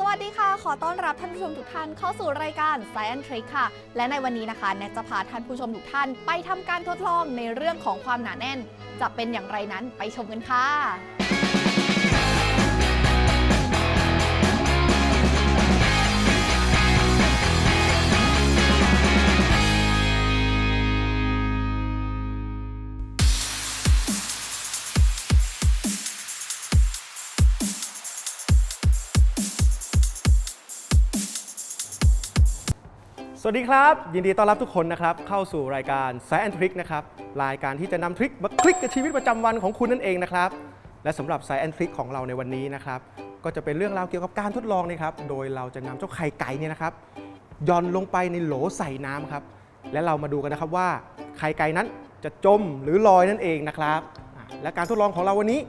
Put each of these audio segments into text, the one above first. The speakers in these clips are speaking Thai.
สวัสดีค่ะ ขอต้อนรับท่านผู้ชมทุกท่านเข้าสู่รายการ Science Trick ค่ะ และในวันนี้นะคะแนทจะพาท่านผู้ชมทุกท่านไปทำการทดลองในเรื่องของความหนาแน่น จะเป็นอย่างไรนั้นไปชมกันค่ะ สวัสดีครับ ยินดีต้อนรับทุกคนนะครับ เข้าสู่รายการ Science Trick นะครับ รายการที่จะนำทริคมาคลิกกับชีวิตประจำวันของคุณนั่นเองนะครับ และสำหรับ Science Trick ของเราในวันนี้นะครับ ก็จะเป็นเรื่องราวเกี่ยวกับการทดลองนะครับ โดยเราจะนำเจ้าไข่ไก่เนี่ยนะครับหย่อนลงไปในโหลใส่น้ำครับ และเรามาดูกันนะครับว่าไข่ไก่นั้นจะจมหรือลอยนั่นเองนะครับอะและการทดลองของเราวันนี้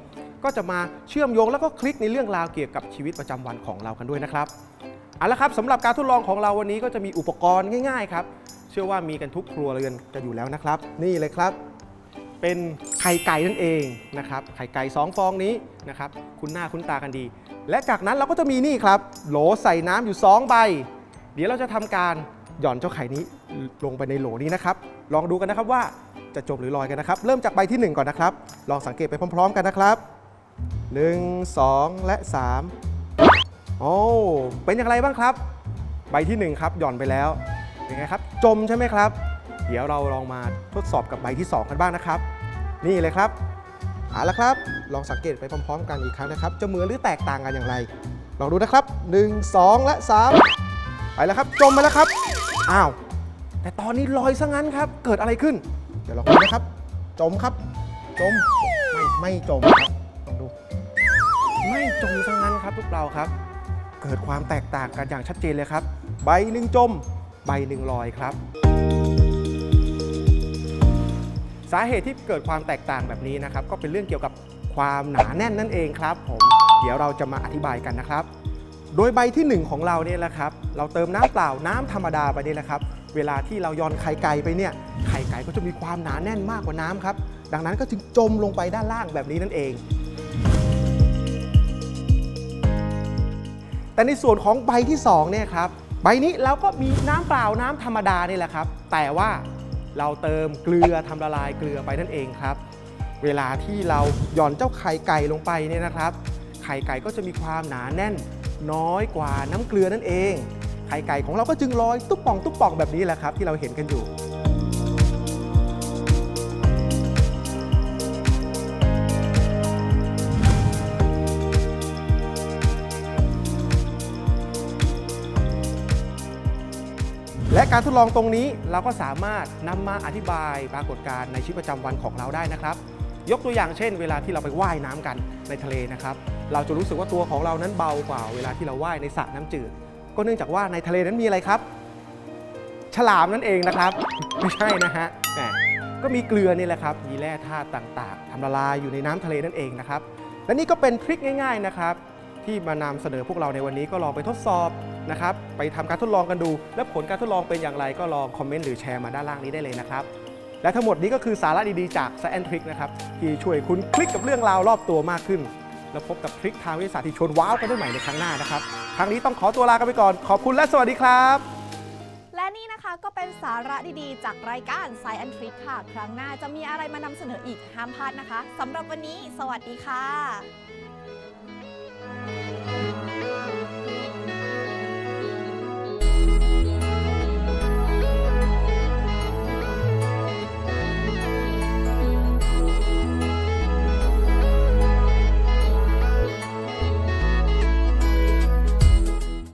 ก็จะมาเชื่อมโยงแล้วก็คลิกในเรื่องราวเกี่ยวกับชีวิตประจำวันของเรากันด้วยนะครับ เอาละครับสำหรับการทดลองของเราวันนี้ก็จะมีอุปกรณ์ง่าย ๆ ครับ เชื่อว่ามีกันทุกครัวเรือนจะอยู่แล้วนะครับ นี่เลยครับ เป็นไข่ไก่นั่นเองนะครับไข่ไก่2ฟองนี้นะครับคุณหน้าคุณตากันดี และจากนั้นเราก็จะมีนี่ครับ โหลใส่น้ำอยู่ 2 ใบ เดี๋ยวเราจะทำการหย่อนเจ้าไข่นี้ลงไปในโหลนี้นะครับ ลองดูกันนะครับว่าจะจมหรือลอยกันนะครับ เริ่มจากใบที่ 1 ก่อนนะครับ ลองสังเกตไปพร้อม ๆ กันนะครับ 1 2 และ 3 โอ้เป็นอย่างไรบ้างครับ ใบที่ 1 ครับ หย่อนไปแล้วเป็นไงครับ จมใช่ไหมครับ เดี๋ยวเราลองมาทดสอบกับใบที่ 2 กันบ้างนะครับ นี่เลยครับเอาละครับ ลองสังเกตไปพร้อมๆ กันอีกครั้งนะครับ จะเหมือนหรือแตกต่างกันอย่างไร ลองดูนะครับ 1 2 และ 3 ไปแล้วครับ จมไปแล้วครับ อ้าว แต่ตอนนี้ลอยซะงั้นครับ เกิดอะไรขึ้น เดี๋ยวลองดูนะครับ จมครับ จม ไม่ ไม่จมครับ ลองดู ไม่จมซะงั้นครับพวกเราครับ เกิดความแตกต่างกันอย่างชัดเจนเลยครับ ใบหนึ่งจม ใบหนึ่งลอยครับ สาเหตุที่เกิดความแตกต่างแบบนี้นะครับ ก็เป็นเรื่องเกี่ยวกับความหนาแน่นนั่นเองครับผมเดี๋ยวเราจะมาอธิบายกันนะครับ โดยใบที่ 1 ของเราเนี่ยแหละครับ เราเติมน้ำเปล่าน้ำธรรมดาไปเนี่ยแหละครับ เวลาที่เราย้อนไข่ไก่ไปเนี่ยไข่ไก่ก็จะมีความหนาแน่นมากกว่าน้ำครับ ดังนั้นก็จึงจมลงไปด้านล่างแบบนี้นั่นเอง แต่ในส่วนของใบที่2เนี่ยครับใบนี้เราก็มีน้ำเปล่าน้ำธรรมดานี่แหละครับ แต่ว่าเราเติมเกลือทำละลายเกลือไปนั่นเองครับ เวลาที่เราหย่อนเจ้าไข่ไก่ลงไปเนี่ยนะครับ ไข่ไก่ก็จะมีความหนาแน่น น้อยกว่าน้ำเกลือนั่นเอง ไข่ไก่ของเราก็จึงลอยตุ๊บป่องตุ๊บป่องแบบนี้แหละครับ ที่เราเห็นกันอยู่ และการทดลองตรงนี้เราก็สามารถนำมาอธิบายปรากฏการณ์ในชีวิตประจำวันของเราได้นะครับ ยกตัวอย่างเช่น เวลาที่เราไปว่ายน้ำกันในทะเลนะครับ เราจะรู้สึกว่าตัวของเรานั้นเบากว่า เวลาที่เราว่ายในสระน้ำจืด ก็เนื่องจากว่าในทะเลนั้นมีอะไรครับ ฉลามนั่นเองนะครับ ไม่ใช่นะฮะแหมก็มีเกลือนี่แหละครับ มีแร่ธาตุต่างๆทำละลายอยู่ในน้ำทะเลนั่นเองนะครับ และนี่ก็เป็นทริคง่าย ๆนะครับ ที่มานำเสนอพวกเราในวันนี้ก็ลองไปทดสอบนะครับ ไปทำการทดลองกันดู และผลการทดลองเป็นอย่างไรก็ลองคอมเมนต์หรือแชร์มาด้านล่างนี้ได้เลยนะครับ และทั้งหมดนี้ก็คือสาระดีๆจาก Science Trick นะครับที่ช่วยคุณคลิกกับเรื่องราวรอบตัวมากขึ้น แล้วพบกับทริคทางวิทยาศาสตร์ที่ชวนว้าวกันได้ใหม่ในครั้งหน้านะครับครั้งนี้ต้องขอตัวลากันไปก่อนขอบคุณและสวัสดีครับและนี่นะคะก็เป็นสาระดีๆ จากรายการ Science Trick ค่ะ ครั้งหน้าจะมีอะไรมานำเสนออีกห้ามพลาดนะคะสำหรับวันนี้ สวัสดีค่ะ